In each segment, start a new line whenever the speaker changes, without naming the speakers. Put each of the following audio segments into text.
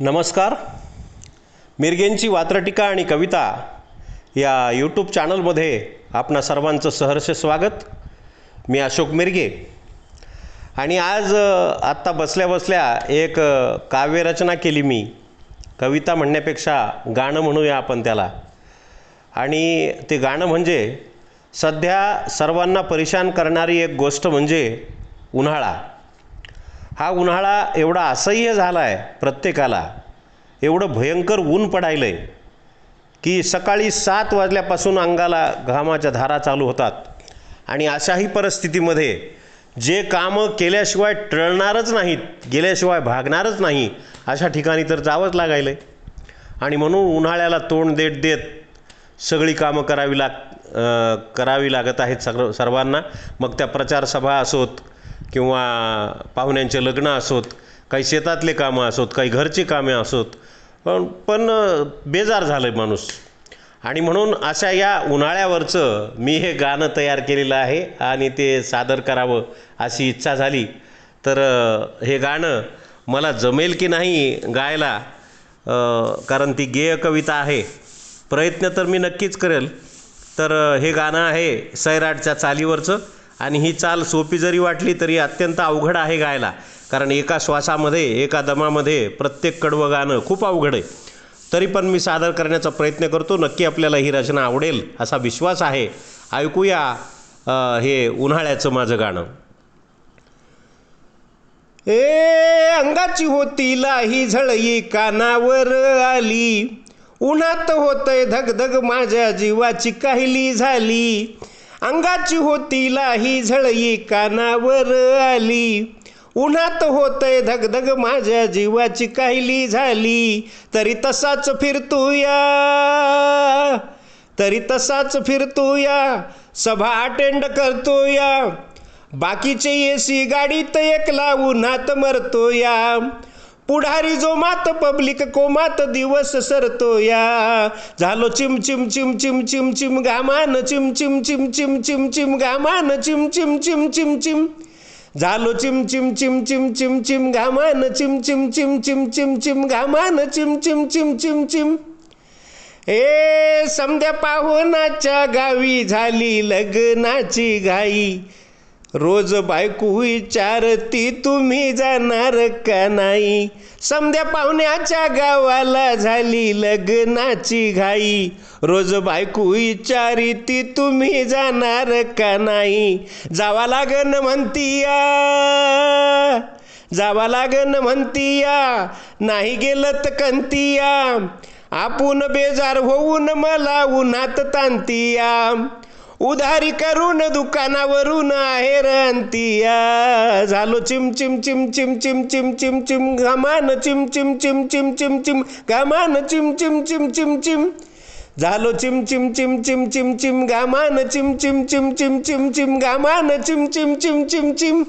नमस्कार. मिरगेंची वात्रटिका आणि कविता या यूट्यूब चॅनलमध्ये आपणा सर्वांचं सहर्ष स्वागत. मी अशोक मिरगे. आणि आज आत्ता बसल्या बसल्या एक काव्यरचना केली मी. कविता म्हणण्यापेक्षा गाणं म्हणूया आपण त्याला. आणि ते गाणं म्हणजे सध्या सर्वांना परेशान करणारी एक गोष्ट म्हणजे उन्हाळा. हा उन्हाळा एवढा असह्य झाला आहे प्रत्येकाला. एवढं भयंकर ऊन पडायलं आहे की सकाळी सात वाजल्यापासून अंगाला घामाच्या धारा चालू होतात. आणि अशाही परिस्थितीमध्ये जे कामं केल्याशिवाय टळणारच नाहीत गेल्याशिवाय भागणारच नाही अशा ठिकाणी तर जावंच लागायलं आहे आणि म्हणून उन्हाळ्याला तोंड देत देत सगळी कामं करावी लाग करावी लागत आहेत सगळं सर्वांना. मग त्या प्रचारसभा असोत किंवा पाहुण्यांचे लग्न असोत काही शेतातले कामं असोत काही घरची कामे असोत पण पण बेजार झालं आहे माणूस. आणि म्हणून अशा या उन्हाळ्यावरचं मी हे गाणं तयार केलेलं आहे आणि ते सादर करावं अशी इच्छा झाली. तर हे गाणं मला जमेल की नाही गायला कारण ती गेय कविता आहे. प्रयत्न तर मी नक्कीच करेल. तर हे गाणं आहे सैराटच्या चालीवरचं. आणि ही चाल सोपी जरी वाटली तरी अत्यंत अवघड आहे गायला. कारण एका श्वासामध्ये एका दमामध्ये प्रत्येक कडवं गाणं खूप अवघड आहे. तरी पण मी सादर करण्याचा प्रयत्न करतो. नक्की आपल्याला ही रचना आवडेल असा विश्वास आहे. ऐकूया हे उन्हाळ्याचं माझं गाणं. ए अंगाची होती लाही झळई कानावर आली. उन्हात होतय धगधग माझ्या जीवाची काहिली झाली. अंगाची होती लाही झळई कानावर आली. उन्हात होतय धगधग माझ्या जीवाची काहिली झाली. तरी तसाच फिरतोया तरी तसाच फिरतोया सभा अटेंड करतोया बाकीचे एसी गाडीत एकला उन्हात मरतो या. पुढारी जो मात पब्लिक कोमात दिवस सरतो या झालो चिम चिम चिम चिम चिम चिम घामान चिम चिम चिम चिम चिम चिम घामान चिम चिम चिम चिम चिम झालो चिम चिम चिम चिम चिम चिम घामान चिम चिम चिम चिम चिम चिम घामान चिम चिम चिम चिम चिम ए समध्या पाहुनाच्या गावी झाली लग्नाची घाई रोज बायको विचारती तुम्ही जाणार का नाही? समद्या पाहुण्याच्या गावाला झाली लग्नाची घाई. रोज बायको ती तुम्ही जाणार का नाही? जावा लागन म्हणतीया जावा लागन म्हणतीया नाही गेलं तर कंतिया आपण बेजार होऊन मला उन्हात तांतिया उधारी करून दुकानावरून आहेर अंतिया झालो चिम चिम चिम चिम चिम चिम चिम चिम घमान चिम चिम चिम चिम चिम चिम घमान चिम चिम चिम चिम चिम झालो चिम चिम चिम चिम चिम चिम घामान चिम चिम चिम चिम चिम चिम घामान चिम चिम चिम चिम चिम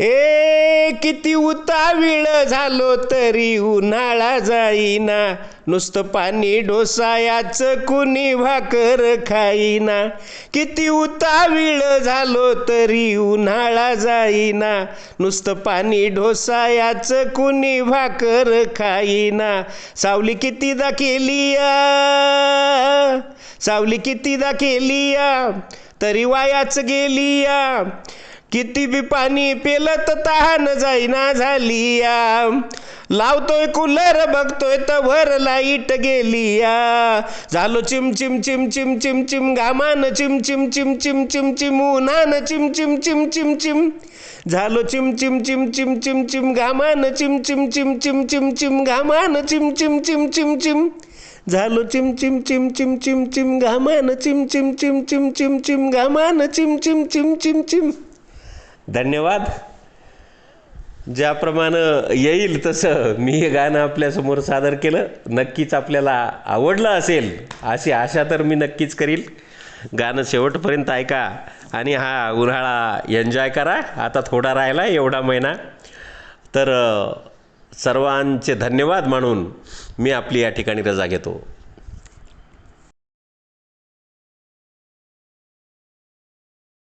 ए किती उतावीळ झालो तरी उन्हाळा जाईना. नुसतं पाणी डोसायाच कुणी भाकर खाईना. किती उतावीळ झालो तरी उन्हाळा जाईना. नुसतं पाणी डोसायाच कुणी भाकर खाईना. सावली कितीदा केलिया सावली कितीदा केलिया तरी वायाच गेलिया किती बी पाणी पेलं तर तहान जाईना झाली या लावतोय कूलर बघतोय तर वर लाइट गेली या झालो चिम चिम चिम चिम चिम चिम घामान चिम चिम चिम चिम चिम चिम उन्हान चिम चिम चिम चिम चिम झालो चिम चिम चिम चिम चिम चिम घामान चिम चिम चिम चिम चिम चिम घामान चिम चिम चिम चिम चिम झालो चिम चिम चिम चिम चिम चिम घामान चिम चिम चिम चिम चिम चिम घामान चिम चिम चिम चिम चिम धन्यवाद. ज्याप्रमाणे येईल तसं मी हे गाणं आपल्यासमोर सादर केलं. नक्कीच आपल्याला आवडलं असेल अशी आशा तर मी नक्कीच करील. गाणं शेवटपर्यंत ऐका आणि हा उन्हाळा एन्जॉय करा. आता थोडा राहिला एवढा महिना. तर सर्वांचे धन्यवाद म्हणून मी आपली या ठिकाणी रजा घेतो.